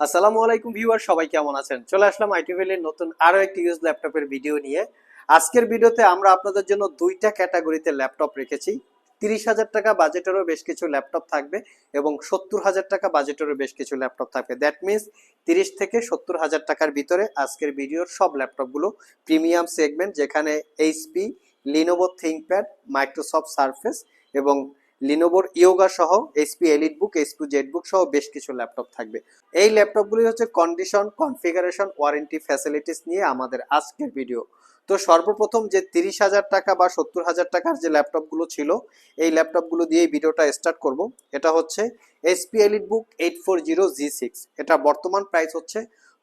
আসসালামু আলাইকুম ভিউয়ার, সবাই কেমন আছেন? চলে আসলাম আইটিভিএলের নতুন আরও একটি ইউজ ল্যাপটপের ভিডিও নিয়ে। আজকের ভিডিওতে আমরা আপনাদের জন্য দুইটা ক্যাটাগরিতে ল্যাপটপ রেখেছি। তিরিশ হাজার টাকা বাজেটেরও বেশ কিছু ল্যাপটপ থাকবে এবং সত্তর হাজার টাকা বাজেটেরও বেশ কিছু ল্যাপটপ থাকবে। দ্যাট মিনস তিরিশ থেকে সত্তর হাজার টাকার ভিতরে আজকের ভিডিওর সব ল্যাপটপগুলো প্রিমিয়াম সেগমেন্ট যেখানে HP Lenovo ThinkPad Microsoft Surface এবং লিনোভোর ইয়োগা সহ এসপি এলিট বুক এইচপি জেড বুক সহ বেশ কিছু ল্যাপটপ থাকবে। এই ল্যাপটপগুলি হচ্ছে কন্ডিশন কনফিগারেশন ওয়ারেন্টি ফ্যাসিলিটিস নিয়ে আমাদের আজকের ভিডিও তো সর্বপ্রথম যে তিরিশ হাজার টাকা বা সত্তর হাজার টাকার যে ল্যাপটপগুলো ছিল, এই ল্যাপটপগুলো দিয়ে ভিডিওটা স্টার্ট করব। এটা হচ্ছে HP EliteBook eight four zero G six এটা বর্তমান প্রাইস হচ্ছে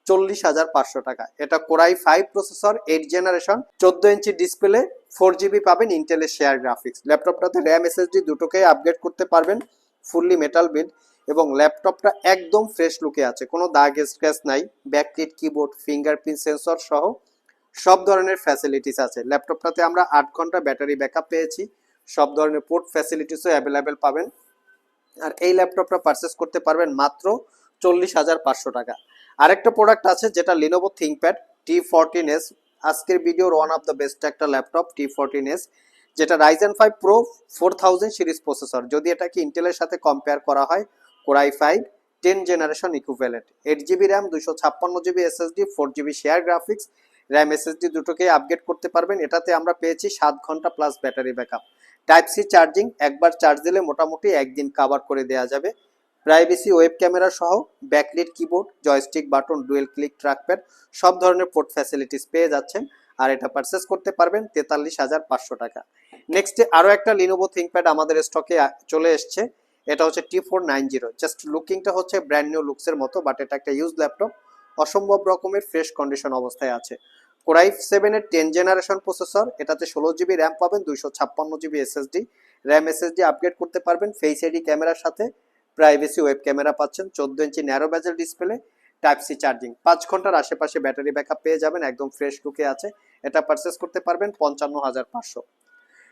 চল্লিশ হাজার পাঁচশো টাকা। এটা Core i five processor, eight generation, চোদ্দ ইঞ্চি ডিসপ্লে, ফোর জিবি পাবেন ইন্টেলের শেয়ার গ্রাফিক্স। ল্যাপটপটাতে র্যাম, এসএসডি দুটোকেই আপগ্রেড করতে পারবেন, ফুললি মেটাল বিল্ড এবং ল্যাপটপটা একদম ফ্রেশ লুকে আছে, কোনো দাগ স্ক্র্যাচ নাই, ব্যাকলিট, কিবোর্ড, ফিঙ্গারপ্রিন্ট সেন্সর সহ সব ধরনের ফ্যাসিলিটিস আছে। ল্যাপটপটাতে আমরা আট ঘণ্টা ব্যাটারি ব্যাকআপ পেয়েছি, সব ধরনের পোর্ট ফ্যাসিলিটিসও অ্যাভেলেবেল পাবেন। আর এই ল্যাপটপটা পারচেস করতে পারবেন মাত্র চল্লিশ হাজার পাঁচশো টাকা। আরেকটা প্রোডাক্ট আছে যেটা Lenovo ThinkPad T fourteen S আজকের ভিডিওর ওয়ান অফ দ্য বেস্ট একটা ল্যাপটপ টি ফোরটিন এস যেটা Ryzen five pro four thousand series processor যদি এটাকে ইন্টেলের সাথে কম্পেয়ার করা হয় Core i five ten generation equivalent eight GB RAM দুশো ছাপ্পান্ন GB SSD four GB share graphics RAM SSD দুটোকেই আপগ্রেড করতে পারবেন। এটাতে আমরা পেয়েছি সাত ঘণ্টা plus battery backup type C charging একবার চার্জ দিলে মোটামুটি একদিন কাভার করে দেওয়া যাবে। প্রাইভেসি ওয়েব ক্যামেরা সহ backlit keyboard, joystick button, dual click trackpad, সব ধরনের পোর্ট ফ্যাসিলিটিস পেয়ে যাচ্ছেন আর এটা পারচেস করতে পারবেন তেতাল্লিশ হাজার পাঁচশো টাকা। নেক্সটে আরও একটা লিনোভো থিঙ্কপ্যাড আমাদের স্টকে চলে এসছে। এটা হচ্ছে T four nine zero just লুকিংটা হচ্ছে ব্র্যান্ড নিউ লুকসের মতো বাট এটা একটা ইউজ ল্যাপটপ অসম্ভব রকমের ফ্রেশ কন্ডিশন অবস্থায় আছে। কোরাই সেভেনের টেন জেনারেশন প্রসেসর এটাতে ষোলো জিবি র্যাম পাবেন, দুইশো ছাপ্পান্ন GB SSD RAM SSD upgrade করতে পারবেন ফেস আইডি ক্যামেরার সাথে। প্রাইভেসি ওয়েব ক্যামেরা পাচ্ছেন, চোদ্দ ইঞ্চি narrow bezel display type C charging পাঁচ ঘণ্টার আশেপাশে ব্যাটারি ব্যাকআপ পেয়ে যাবেন, একদম ফ্রেশ লুকে আছে। এটা পারচেস করতে পারবেন পঞ্চান্ন হাজার পাঁচশো।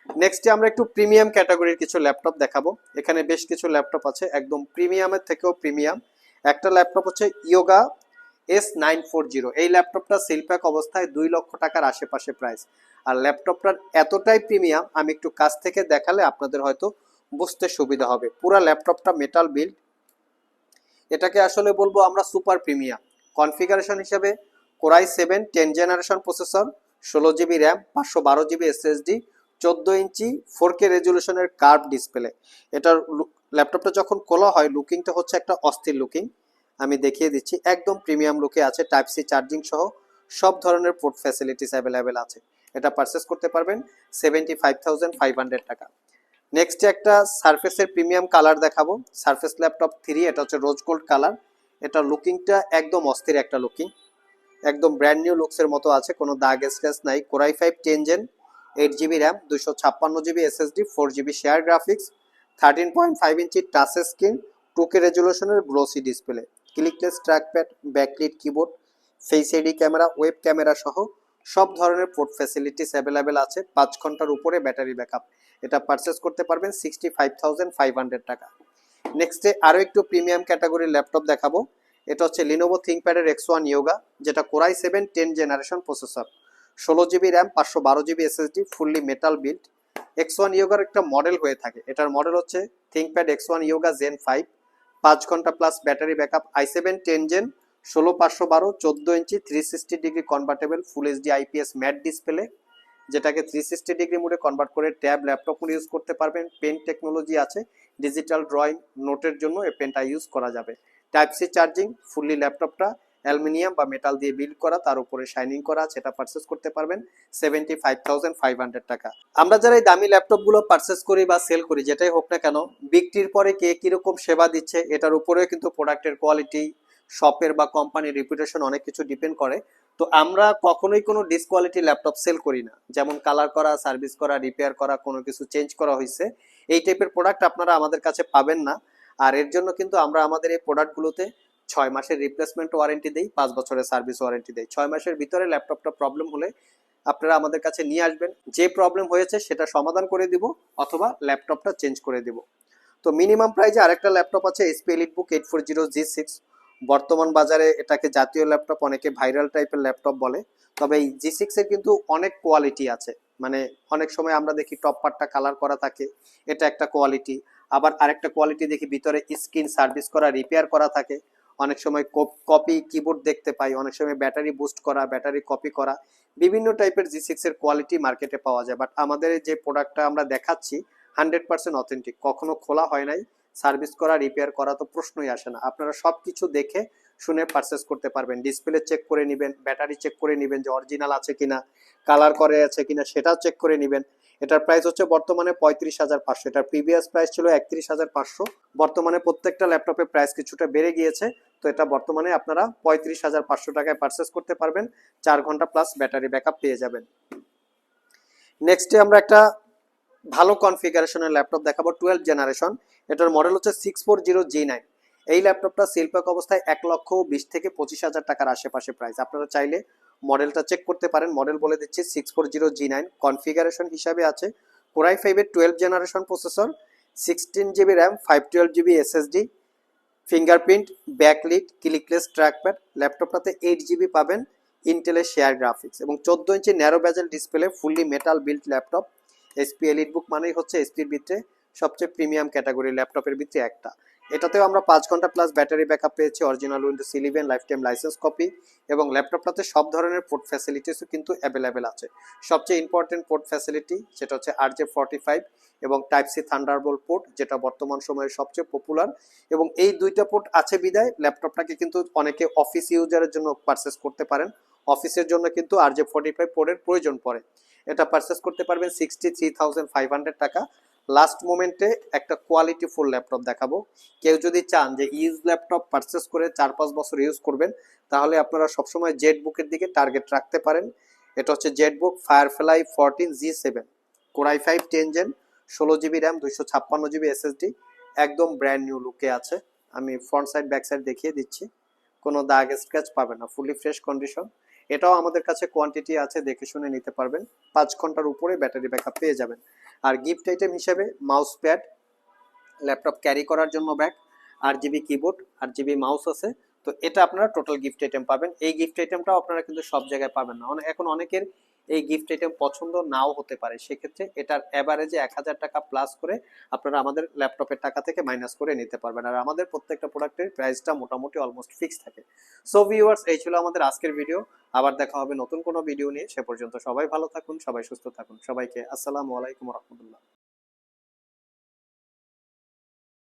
নেক্সটে আমরা একটু প্রিমিয়াম ক্যাটাগরির কিছু ল্যাপটপ দেখাবো। এখানে বেশ কিছু ল্যাপটপ আছে, একদম প্রিমিয়ামের থেকেও প্রিমিয়াম একটা ল্যাপটপ হচ্ছে Yoga S nine four zero এই ল্যাপটপটা সিলপ্যাক অবস্থায় দুই লক্ষ টাকার আশেপাশে প্রাইস আর ল্যাপটপটার এতটাই প্রিমিয়াম আমি একটু কাছ থেকে দেখালে আপনাদের হয়তো বুঝতে সুবিধা হবে। পুরো ল্যাপটপটা মেটাল বিল্ড এটাকে আসলে বলব আমরা সুপার প্রিমিয়াম কনফিগারেশন হিসেবে core i seven ten generation processor ষোলো জিবি র্যাম পাঁচশো বারো জিবি এসএসডি চোদ্দ ইঞ্চি ফোর কে রেজুলেশনের কার্ভ ডিসপ্লে এটার ল্যাপটপটা যখন খোলা হয় লুকিংটা হচ্ছে একটা অস্থির লুকিং আমি দেখিয়ে দিচ্ছি, একদম প্রিমিয়াম লুকে আছে টাইপ সি চার্জিং সহ সব ধরনের পোর্ট ফ্যাসিলিটিস অ্যাভেলেবেল আছে। এটা পারচেস করতে পারবেন seventy five thousand five hundred টাকা। নেক্সট একটা সার্ফেসের প্রিমিয়াম কালার দেখাবো। সার্ফেস ল্যাপটপ থ্রি এটা হচ্ছে রোজ গোল্ড কালার এটা লুকিংটা একদম অস্থির একটা লুকিং একদম ব্র্যান্ড নিউ লুকসের মতো আছে, কোনো দাগ স্ক্র্যাচ নাই। Core i five ten gen eight GB RAM দুশো ছাপ্পান্ন GB SSD four GB share graphics thirteen point five ইঞ্চি touch screen two K রেজুলেশনের glossy display clickless trackpad backlit keyboard face ID camera web camera সহ সব ধরনের port facilities available আছে। পাঁচ ঘণ্টার উপরে battery backup এটা পারচেস করতে পারবেন সিক্সটি ফাইভ ফাইভ হান্ড্রেড টাকা। নেক্সটে আরও একটু প্রিমিয়াম ক্যাটাগরির ল্যাপটপ দেখাবো। এটা হচ্ছে লিনোভো থিঙ্কপ্যাডের এক্স ওয়ান ইয়োগা যেটা Core i seven ten generation processor ষোলো জিবি র্যাম পাঁচশো বারো GB SSD fully metal build X one ইয়োগার একটা মডেল হয়ে থাকে। এটার মডেল হচ্ছে ThinkPad X one Yoga gen five পাঁচ ঘণ্টা plus battery backup i seven ten gen ষোলো পাঁচশো বারো, চোদ্দ ইঞ্চি three sixty degree convertible full HD IPS matte display যেটাকে থ্রি সিক্সটি ডিগ্রি মোডে কনভার্ট করে ট্যাব ল্যাপটপ মোডে ইউজ করতে পারবেন। পেন টেকনোলজি আছে। ডিজিটাল ড্রয়িং নোটের জন্য এই পেনটা ইউজ করা যাবে। টাইপ সি চার্জিং ফুললি ল্যাপটপটা অ্যালুমিনিয়াম বা মেটাল দিয়ে বিল্ড করা, তার উপরে শাইনিং করা, সেটা পারচেস করতে পারবেন। Seventy five thousand five hundred টাকা। আমরা যারা এই দামি ল্যাপটপগুলো পারচেস করি বা সেল করি, যেটাই হোক না কেন, বিক্রির পরে কে কীরকম সেবা দিচ্ছে, এটার উপরেও কিন্তু প্রোডাক্টের কোয়ালিটি শপের বা কোম্পানির রিপুটেশন অনেক কিছু ডিপেন্ড করে। তো আমরা কখনোই কোনো ডিসকোয়ালিটি ল্যাপটপ সেল করি না। যেমন কালার করা সার্ভিস করা রিপেয়ার করা, কোনো কিছু চেঞ্জ করা হয়েছে এই টাইপের প্রোডাক্ট আপনারা আমাদের কাছে পাবেন না। আর এর জন্য কিন্তু আমরা আমাদের এই প্রোডাক্টগুলোতে ছয় মাসের রিপ্লেসমেন্ট ওয়ারেন্টি দেই, পাঁচ বছরের সার্ভিস ওয়ারেন্টি দেই। ছয় মাসের ভিতরে ল্যাপটপটা প্রবলেম হলে আপনারা আমাদের কাছে নিয়ে আসবেন। যে প্রবলেম হয়েছে সেটা সমাধান করে দিব অথবা ল্যাপটপটা চেঞ্জ করে দিব। তো মিনিমাম প্রাইজে আরেকটা ল্যাপটপ আছে HP EliteBook eight four zero G six বর্তমান বাজারে এটাকে জাতীয় ল্যাপটপ, অনেকে ভাইরাল টাইপের ল্যাপটপ বলে। তবে এই জি সিক্স এর কিন্তু অনেক কোয়ালিটি আছে। মানে অনেক সময় আমরা দেখি টপ পার্টটা কালার করা থাকে, এটা একটা কোয়ালিটি আবার আরেকটা কোয়ালিটি দেখি, ভিতরে স্ক্রিন সার্ভিস করা রিপেয়ার করা থাকে। অনেক সময় কপি কিবোর্ড দেখতে পাই, অনেক সময় ব্যাটারি বুস্ট করা ব্যাটারি কপি করা। বিভিন্ন টাইপের জি সিক্স এর কোয়ালিটি মার্কেটে পাওয়া যায়। বাট আমাদের যে প্রোডাক্টটা আমরা দেখাচ্ছি হান্ড্রেড পার্সেন্ট অথেন্টিক কখনো খোলা হয় নাই। সার্ভিস করা রিপেয়ার করা তো প্রশ্নই আসে না। আপনারা সব কিছু দেখে শুনে পারচেস করতে পারবেন। ডিসপ্লে চেক করে নেবেন ব্যাটারি চেক করে নেবেন যে অরিজিনাল আছে কিনা কালার করে আছে কিনা, সেটাও চেক করে নেবেন। এটার প্রাইস হচ্ছে বর্তমানে পঁয়ত্রিশ হাজার পাঁচশো। এটার প্রিভিয়াস প্রাইস ছিল একত্রিশ হাজার পাঁচশো। বর্তমানে প্রত্যেকটা ল্যাপটপের প্রাইস কিছুটা বেড়ে গিয়েছে। তো এটা বর্তমানে আপনারা পঁয়ত্রিশ হাজার পাঁচশো টাকায় পারচেস করতে পারবেন। চার ঘণ্টা প্লাস ব্যাটারি ব্যাকআপ পেয়ে যাবেন। নেক্সটে আমরা একটা ভালো কনফিগারেশনের ল্যাপটপ দেখাবো টুয়েলভ জেনারেশন এটার মডেল হচ্ছে six four zero G nine এই ল্যাপটপটা শিল্পক অবস্থায় এক লক্ষ বিশ থেকে পঁচিশ হাজার টাকার আশেপাশে প্রাইস আপনারা চাইলে মডেলটা চেক করতে পারেন। মডেল বলে দিচ্ছি six four zero G nine configuration হিসাবে আছে। কোরাই ফাইভের twelve generation processor sixteen GB RAM five twelve GB SSD fingerprint backlit clickless trackpad ল্যাপটপটাতে eight GB পাবেন ইন্টেলের শেয়ার গ্রাফিক্স এবং চোদ্দ ইঞ্চি narrow bezel display fully metal build laptop HP elite book মানেই হচ্ছে এসপির ভিতরে সবচেয়ে প্রিমিয়াম ক্যাটাগরি ল্যাপটপের ভিতরে একটা। এটাতেও আমরা পাঁচ ঘণ্টা প্লাস ব্যাটারি ব্যাকআপ পেয়েছি original Windows eleven lifetime licence copy এবং ল্যাপটপটাতে সব ধরনের পোর্ট ফ্যাসিলিটিসও কিন্তু অ্যাভেলেবেল আছে। সবচেয়ে ইম্পর্টেন্ট পোর্ট ফ্যাসিলিটি সেটা হচ্ছে আর জে ফর্টি ফাইভ এবং টাইপ সি থান্ডারবোল্ট পোর্ট যেটা বর্তমান সময়ে সবচেয়ে পপুলার এবং এই দুইটা পোর্ট আছে বিদায় ল্যাপটপটাকে কিন্তু অনেকে অফিস ইউজারের জন্য পারচেস করতে পারেন। অফিসের জন্য কিন্তু আর জে ফর্টি ফাইভ পোর্টের প্রয়োজন পড়ে। এটা পারচেস করতে পারবেন sixty three thousand five hundred টাকা লাস্ট মোমেন্টে একটা কোয়ালিটি ফুল ল্যাপটপ দেখাবো। কেউ যদি চান যে ইউজ ল্যাপটপ পারচেস করে চার পাঁচ বছর ইউজ করবেন, তাহলে আপনারা সবসময় জেড বুকের দিকে টার্গেট রাখতে পারেন। এটা হচ্ছে Z book Firefly fourteen G seven core i five ten gen ষোলো জিবি র্যাম দুইশো ছাপ্পান্ন জিবি এসএসডি একদম ব্র্যান্ড নিউ লুকে আছে। আমি ফ্রন্ট সাইড ব্যাক সাইড দেখিয়ে দিচ্ছি। কোনো দাগ স্ক্র্যাচ পাবে না ফুলি ফ্রেশ কন্ডিশন এটাও আমাদের কাছে কোয়ান্টিটি আছে, দেখে শুনে নিতে পারবেন। পাঁচ ঘণ্টার উপরে ব্যাটারি ব্যাকআপ পেয়ে যাবেন। আর গিফট আইটেম হিসেবে মাউস প্যাড ল্যাপটপ ক্যারি করার জন্য ব্যাগ আর জিবি কিবোর্ড আর জিবি মাউস আছে। তো এটা আপনারা টোটাল গিফট আইটেম পাবেন। এই গিফট আইটেমটাও আপনারা কিন্তু সব জায়গায় পাবেন না। এখন অনেকের এই গিফট আইটেম পছন্দ নাও হতে পারে। সেক্ষেত্রে এটার অ্যাভারেজে এক হাজার টাকা প্লাস করে আপনারা আমাদের ল্যাপটপের টাকা থেকে মাইনাস করে নিতে পারবেন। আর আমাদের প্রত্যেকটা প্রোডাক্টের প্রাইসটা মোটামুটি অলমোস্ট ফিক্স থাকে। সো ভিউয়ার্স এই ছিল আমাদের আজকের ভিডিও আবার দেখা হবে নতুন কোনো ভিডিও নিয়ে। সে পর্যন্ত সবাই ভালো থাকুন, সবাই সুস্থ থাকুন। সবাইকে আসসালামু আলাইকুম রহমতুল্লাহ।